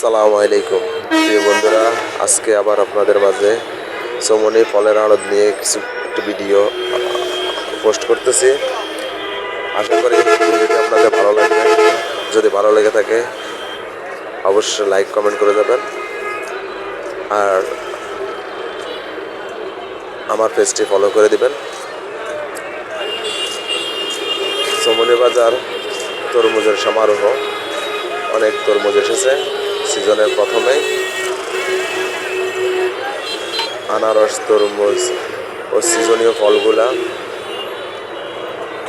আসসালামু আলাইকুম। প্রিয় বন্ধুরা, আজকে আবার আপনাদের মাঝে সমনি ফলের আড়ত নিয়ে কিছু একটি ভিডিও পোস্ট করতেছি। আশা করি ভিডিওটি আপনাদের ভালো লাগবে। যদি ভালো লেগে থাকে, অবশ্যই লাইক, কমেন্ট করে দেবেন আর আমার পেজটি ফলো করে দিবেন। সমনি বাজার তরমুজের সমারোহ, অনেক তরমুজ এসেছে। সিজনের প্রথমেই আনারস, তরমুজ ও সিজনীয় ফলগুলা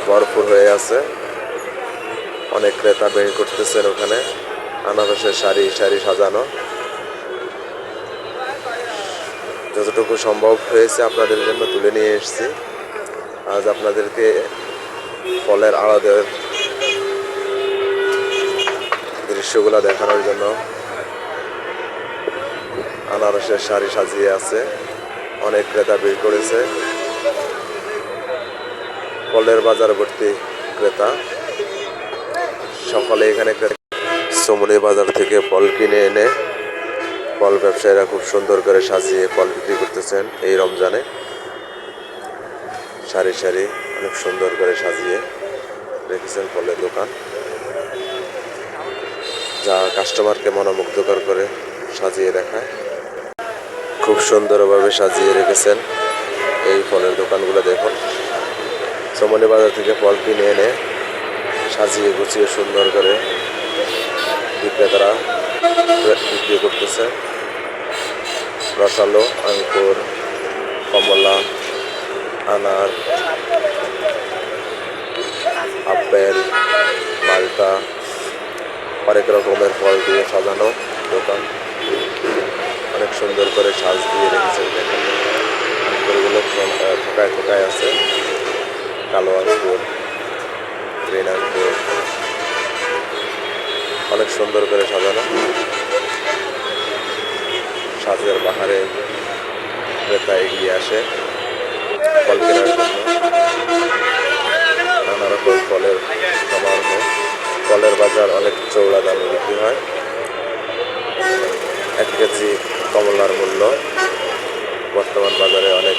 ভরপুর হয়ে আছে। অনেক ক্রেতা বের করতেছেন ওখানে। আনারসের সারি সারি সাজানো। যতটুকু সম্ভব হয়েছে আপনাদের জন্য তুলে নিয়ে এসেছি। আজ আপনাদেরকে ফলের আড়াদের দৃশ্যগুলো দেখানোর জন্য আনারসের শাড়ি সাজিয়ে আছে। অনেক ক্রেতা ভিড় করেছে। ফলের বাজার ভর্তি ক্রেতা। সকালে এখানে সমনি বাজার থেকে ফল কিনে এনে ফল ব্যবসায়ীরা খুব সুন্দর করে সাজিয়ে ফল বিক্রি করতেছেন এই রমজানে। সারি সারি অনেক সুন্দর করে সাজিয়ে রেখেছেন ফলের দোকান। যা কাস্টমারকে মনোমুগ্ধকর করে সাজিয়ে দেখায়। খুব সুন্দরভাবে সাজিয়ে রেখেছেন এই ফলের দোকানগুলো দেখুন। সমনি বাজার থেকে ফল কিনে এনে সাজিয়ে গুছিয়ে সুন্দর করে বিক্রেতারা বিক্রি করতেছে। রসালো আঙ্কুর কমলা, আনার, আপেল, মালটা অনেক রকমের ফল দিয়ে সাজানো দোকান। সুন্দর করে সাজ দিয়ে রেখেছেন দেখেন। আঙ্কুরগুলো ঠোকায় ঠোকায় আছে। কালো আঙ্কুর গ্রিন আঙ্কুর অনেক সুন্দর করে সাজানো। সাজের বাহারে ক্রেতা এগিয়ে আসে। ফল কেনার জন্য। নানা রকম ফলের সমারোহ। ফলের বাজার অনেক চৌড়া দামে বিক্রি হয়। এক কেজি কমলার মূল্য বর্তমান বাজারে অনেক